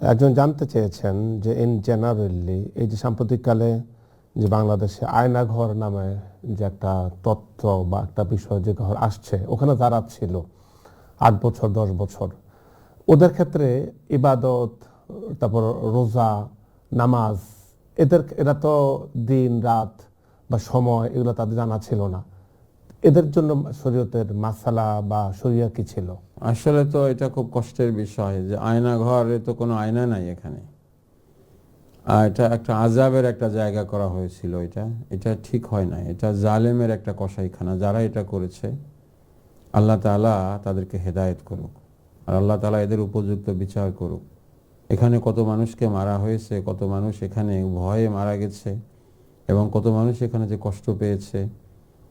একজন জানতে চেয়েছেন যে ইন জেনারেলি এই যে সাম্প্রতিককালে যে বাংলাদেশে আয়নাঘর নামে যে একটা তত্ত্ব বা একটা বিষয় যে ঘর আসছে, ওখানে যারা ছিল আট বছর, দশ বছর, ওদের ক্ষেত্রে ইবাদত, তারপর রোজা, নামাজ, এদের, এরা তো দিন, রাত বা সময় এগুলো তাদের জানা ছিল না। এদের জন্য শরীয়তের মাসালা বা শরিয়া কি ছিল? আসলে তো এটা খুব কষ্টের বিষয় যে আয়না ঘরে তো কোনো আয়না নাই এখানে। আর এটা একটা আজাবের একটা জায়গা করা হয়েছিল এটা। এটা ঠিক হয় না এটা জালেমের একটা কসাইখানা। যারা এটা করেছে, আল্লাহ তাআলা তাদেরকে হেদায়েত করুক। আর আল্লাহ তাআলা এদের উপযুক্ত বিচার করুক। এখানে কত মানুষকে মারা হয়েছে, কত মানুষ এখানে ভয়ে মারা গেছে, এবং কত মানুষ এখানে যে কষ্ট পেয়েছে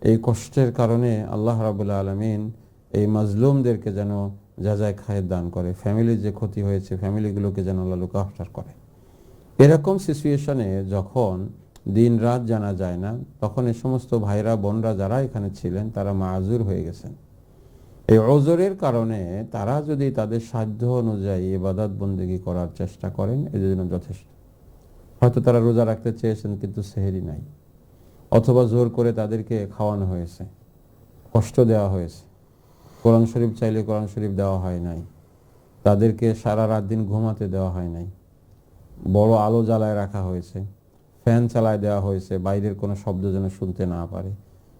এই কষ্টের কারণে আল্লাহ রাবুল্লাহ আলমিন এই মাজলুমদেরকে যেন যা যায় খায়ের দান করে, ফ্যামিলির যে ক্ষতি হয়েছে, ফ্যামিলিগুলোকে যেন আল্লাহ লুকাফটার করে। এরকম সিচুয়েশনে যখন দিন রাত জানা যায় না, তখন এই সমস্ত ভাইরা, বোনরা যারা এখানে ছিলেন, তারা মাজুর হয়ে গেছেন। এই অজরের কারণে তারা যদি তাদের সাধ্য অনুযায়ী এবাদত বন্দেগী করার চেষ্টা করেন, এদের জন্য যথেষ্ট। হয়তো তারা রোজা রাখতে চেয়েছেন, কিন্তু সেহেরি নাই। অথবা জোর করে তাদেরকে খাওয়ানো হয়েছে, কষ্ট দেওয়া হয়েছে। কোরআন শরীফ চাইলে কোরআন শরীফ দেওয়া হয় নাই। তাদেরকে সারা রাত দিন ঘুমাতে দেওয়া হয় নাই। বড় আলো জ্বালায় রাখা হয়েছে, ফ্যান চালায় দেওয়া হয়েছে, বাইরের কোনো শব্দ যেন শুনতে না পারে।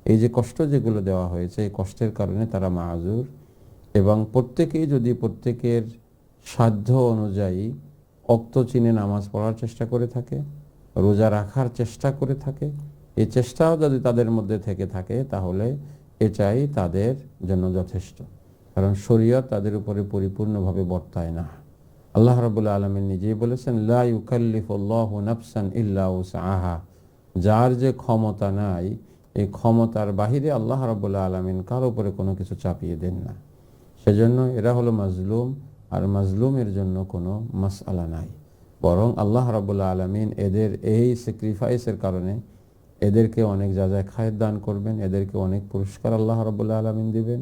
এই যে কষ্ট যেগুলো দেওয়া হয়েছে, এই কষ্টের কারণে তারা মাহাজুর এবং প্রত্যেকেই যদি প্রত্যেকের সাধ্য অনুযায়ী অক্ত চিনে নামাজ পড়ার চেষ্টা করে থাকে, রোজা রাখার চেষ্টা করে থাকে এই চেষ্টাও যদি তাদের মধ্যে থেকে থাকে, তাহলে এটাই তাদের জন্য যথেষ্ট। কারণ শরীয়ত তাদের উপরে পরিপূর্ণভাবে বর্তায় না। আল্লাহ রাবুল্লাহ আলমিন নিজেই বলেছেন, লা ইউকাল্লিফুল্লাহু নাফসান ইল্লা উসআহা। যার যে ক্ষমতা নাই এই ক্ষমতার বাহিরে আল্লাহ রাবুল্লাহ আলমিন কার উপরে কোনো কিছু চাপিয়ে দেন না। সেজন্য এরা হলো মাজলুম, আর মাজলুমের জন্য কোনো মাসআলা নাই। বরং আল্লাহ রাবুল্লাহ আলমিন এদের এই স্যাক্রিফাইসের কারণে এদেরকে অনেক যা যায় খায়ের দান করবেন, এদেরকে অনেক পুরস্কার আল্লাহ রাবুল্লাহ আলমিন দিবেন।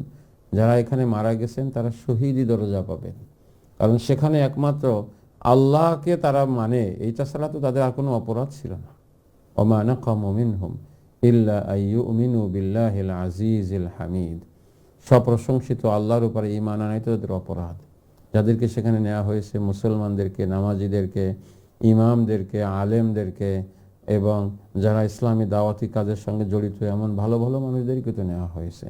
যারা এখানে মারা গেছেন, তারা শহীদি দরজা পাবেন। কারণ সেখানে একমাত্র আল্লাহকে তারা মানে এইটা ছাড়া তো তাদের আর কোনো অপরাধ ছিল না। ওমানা কমিন হুম বিল্লাহিল আজিজিল হামিদ। সপ্রশংসিত আল্লাহর উপরে ইমান আনাই তো তাদের অপরাধ। যাদেরকে সেখানে নেওয়া হয়েছে, মুসলমানদেরকে, নামাজিদেরকে, ইমামদেরকে, আলেমদেরকে এবং যারা ইসলামী দাওয়াতি কাজের সঙ্গে জড়িত, এমন ভালো ভালো মানুষদেরকে তো নেওয়া হয়েছে।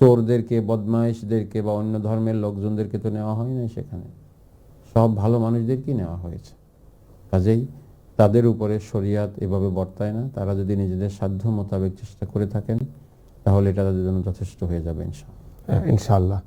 চোরদেরকে বদমাইশদেরকে বা অন্য ধর্মের লোকজনদেরকে তো নেওয়া হয় না সেখানে। সব ভালো মানুষদেরকেই নেওয়া হয়েছে। কাজেই তাদের উপরে শরিয়াত এভাবে বর্তায় না। তারা যদি নিজেদের সাধ্য মোতাবেক চেষ্টা করে থাকেন, তাহলে এটা তাদের জন্য যথেষ্ট হয়ে যাবে, ইনশাআল্লাহ। ইনশাআল্লাহ।